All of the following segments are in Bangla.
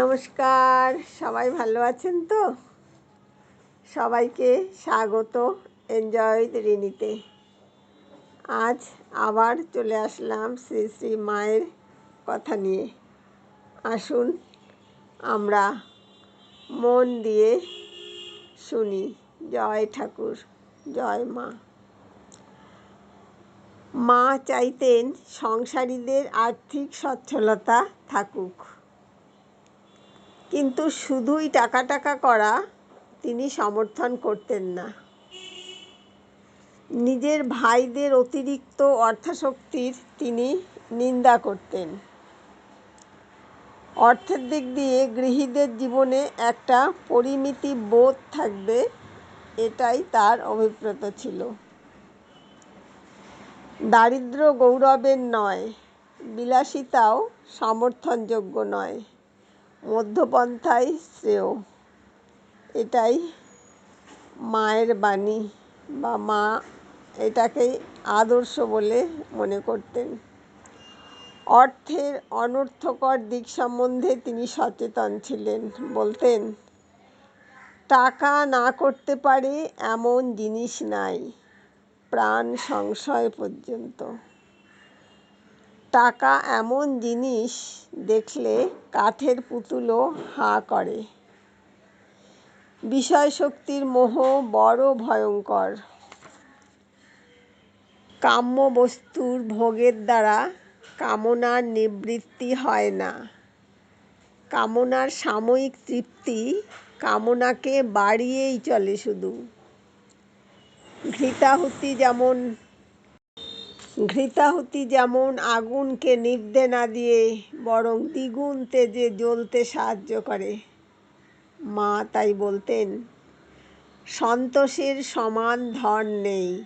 নমস্কার, সবাই ভালো আছেন তো? সবাইকে স্বাগত এনজয় রিনিতে। আজ আবার চলে আসলাম শ্রী শ্রী মায়ের কথা নিয়ে। আসুন আমরা মন দিয়ে শুনি। জয় ঠাকুর, জয় মা। মা চাইতেন সংসারীদের আর্থিক সচ্ছলতা থাকুক। কিন্তু শুধুই টাকা টাকা করা তিনি সমর্থন করতেন না। নিজের ভাইদের অতিরিক্ত অর্থাশক্তির তিনি নিন্দা করতেন। অর্থের দিক দিয়ে গৃহীদের জীবনে একটা পরিমিতি বোধ থাকবে, এটাই তার অভিপ্রেত ছিল। দারিদ্র গৌরবের নয়, বিলাসিতাও সমর্থনযোগ্য নয়। মধ্যপন্থাই শ্রেয়। এটাই মায়ের বাণী বা মা এটাকেই আদর্শ বলে মনে করতেন। অর্থের অনর্থকর দিক সম্বন্ধে তিনি সচেতন ছিলেন। বলতেন, টাকা না করতে পারে এমন জিনিস নাই, প্রাণ সংশয় পর্যন্ত। টাকা এমন জিনিস দেখলে কাঠের পুতুলও হাঁ করে। বিষয় শক্তির মোহ বড় ভয়ঙ্কর। কাম্য বস্তুর ভোগের দ্বারা কামনার নিবৃত্তি হয় না। কামনার সাময়িক তৃপ্তি কামনাকে বাড়িয়েই চলে শুধু। ঘৃতাহুতি যেমন ঘৃতাহুতি যেমন আগুনকে নিভতে না দিয়ে, বরং দ্বিগুণ তেজে জ্বলতে সাহায্য করে। মা তাই বলতেন, সন্তোষের সমান ধন নেই,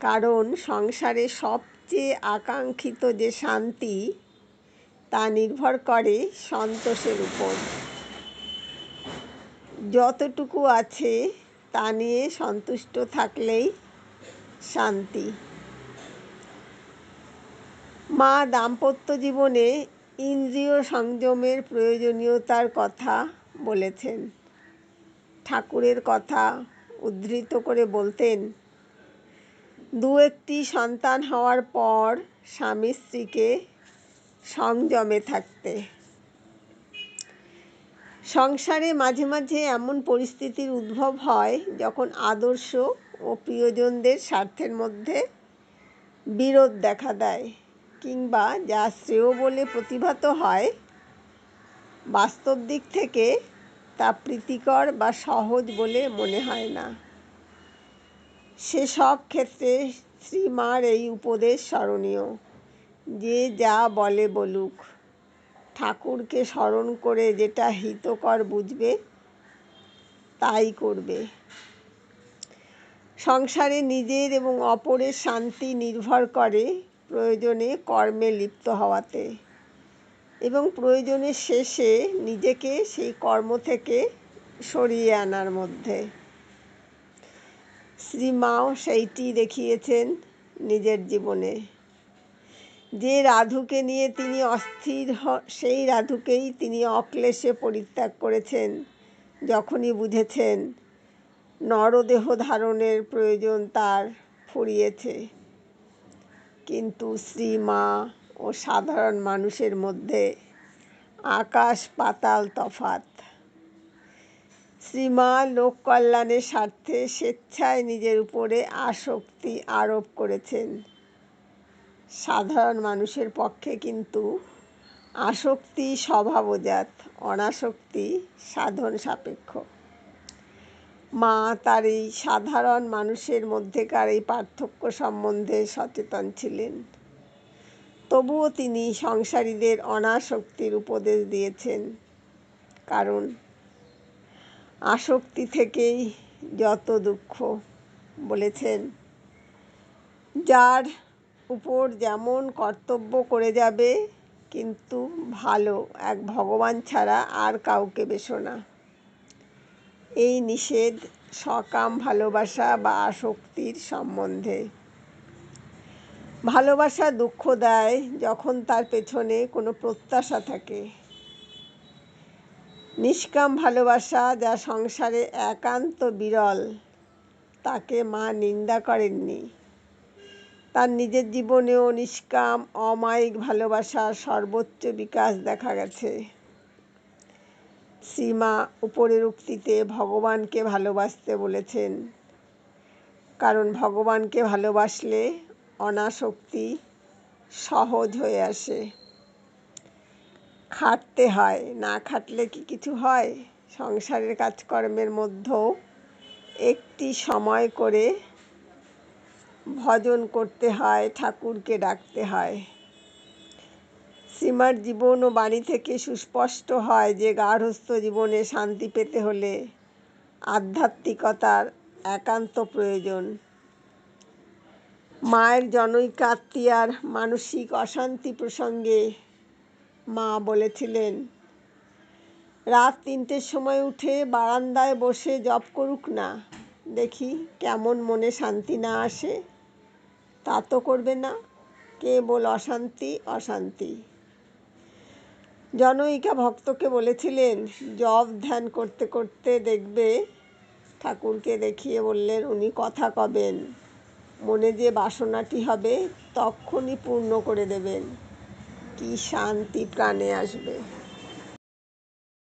কারণ সংসারে সবচেয়ে আকাঙ্ক্ষিত যে শান্তি, তা নির্ভর করে সন্তোষের উপর। যতটুকু আছে, তা নিয়ে সন্তুষ্ট থাকলেই শান্তি। মা দাম্পত্য জীবনে ইন্দ্রিয় সংযমের প্রয়োজনীয়তার কথা বলেছেন। ঠাকুরের কথা উদ্ধৃত করে বলতেন দু একটি সন্তান হওয়ার পর স্বামী স্ত্রীকে সংযমে থাকতে। সংসারে মাঝে মাঝে এমন পরিস্থিতির উদ্ভব হয় যখন আদর্শ ও প্রিয়জনদের স্বার্থের মধ্যে বিরোধ দেখা দেয়। কিংবা যা শ্রেয় বলে প্রতিভাত হয়, বাস্তব দিক থেকে তা প্রীতিকর বা সহজ বলে মনে হয় না। সেসব ক্ষেত্রে শ্রীমার এই উপদেশ স্মরণীয়। যে যা বলে বলুক, ঠাকুরকে স্মরণ করে যেটা হিতকর বুঝবে, তাই করবে। সংসারে নিজের এবং অপরের শান্তি নির্ভর করে প্রয়োজনে কর্মে লিপ্ত হওয়াতে এবং প্রয়োজনের শেষে নিজেকে সেই কর্ম থেকে সরিয়ে আনার মধ্যে। শ্রীমাও সেইটি দেখিয়েছেন নিজের জীবনে। যে রাধুকে নিয়ে তিনি অস্থির সেই রাধুকেই তিনি অক্লেশে পরিত্যাগ করেছেন, যখনই বুঝেছেন নরদেহ ধারণের প্রয়োজন তার ফুরিয়েছে। কিন্তু শ্রীমা ও সাধারণ মানুষের মধ্যে আকাশ পাতাল তফাত শ্রীমা লোক কল্যাণের স্বার্থে স্বেচ্ছায় নিজের উপরে আসক্তি আরোপ করেছেন। সাধারণ মানুষের পক্ষে কিন্তু আসক্তি স্বভাবজাত, অনাসক্তি সাধন সাপেক্ষ। মা তার এই সাধারণ মানুষের মধ্যেকার এই পার্থক্য সম্বন্ধে সচেতন ছিলেন। তবুও তিনি সংসারীদের অনাসক্তির উপদেশ দিয়েছেন। কারণ আসক্তি থেকেই যত দুঃখ, বলেছেন, যার উপর যেমন কর্তব্য করে যাবে, কিন্তু ভালো এক ভগবান ছাড়া আর কাউকে বেশো না। এই নিষেধ সকাম ভালোবাসা বা আসক্তির সম্বন্ধে। ভালোবাসা দুঃখ দেয় যখন তার পেছনে কোনো প্রত্যাশা থাকে। নিষ্কাম ভালোবাসা যা সংসারে একান্ত বিরল, তাকে মা নিন্দা করেননি। তার নিজের জীবনেও নিষ্কাম, অমায়িক ভালোবাসার সর্বোচ্চ বিকাশ দেখা গেছে। শ্রীমা উপরের উক্তিতে ভগবানকে ভালোবাসতে বলেছেন। কারণ ভগবানকে ভালোবাসলে অনাসক্তি সহজ হয়ে আসে। খাটতে হয়, না খাটলে কি কিছু হয়? সংসারের কাজকর্মের মধ্যেও একটি সময় করে ভজন করতে হয়, ঠাকুরকে ডাকতে হয়। শ্রীমার জীবন ও বাণী থেকে সুস্পষ্ট হয় যে গার্হস্থ জীবনে শান্তি পেতে হলে আধ্যাত্মিকতার একান্ত প্রয়োজন। মায়ের জনৈক আত্মীয়ার মানসিক অশান্তি প্রসঙ্গে মা বলেছিলেন, রাত তিনটের সময় উঠে বারান্দায় বসে জপ করুক না। দেখি কেমন মনে শান্তি না আসে। তা তো করবে না। কেবল অশান্তি অশান্তি। জনৈকা ভক্তকে বলেছিলেন জব ধ্যান করতে করতে দেখবে ঠাকুরকে দেখিয়ে বললেন, উনি কথা কবেন। মনে যে বাসনাটি হবে তখনই পূর্ণ করে দেবেন। কি শান্তি প্রাণে আসবে।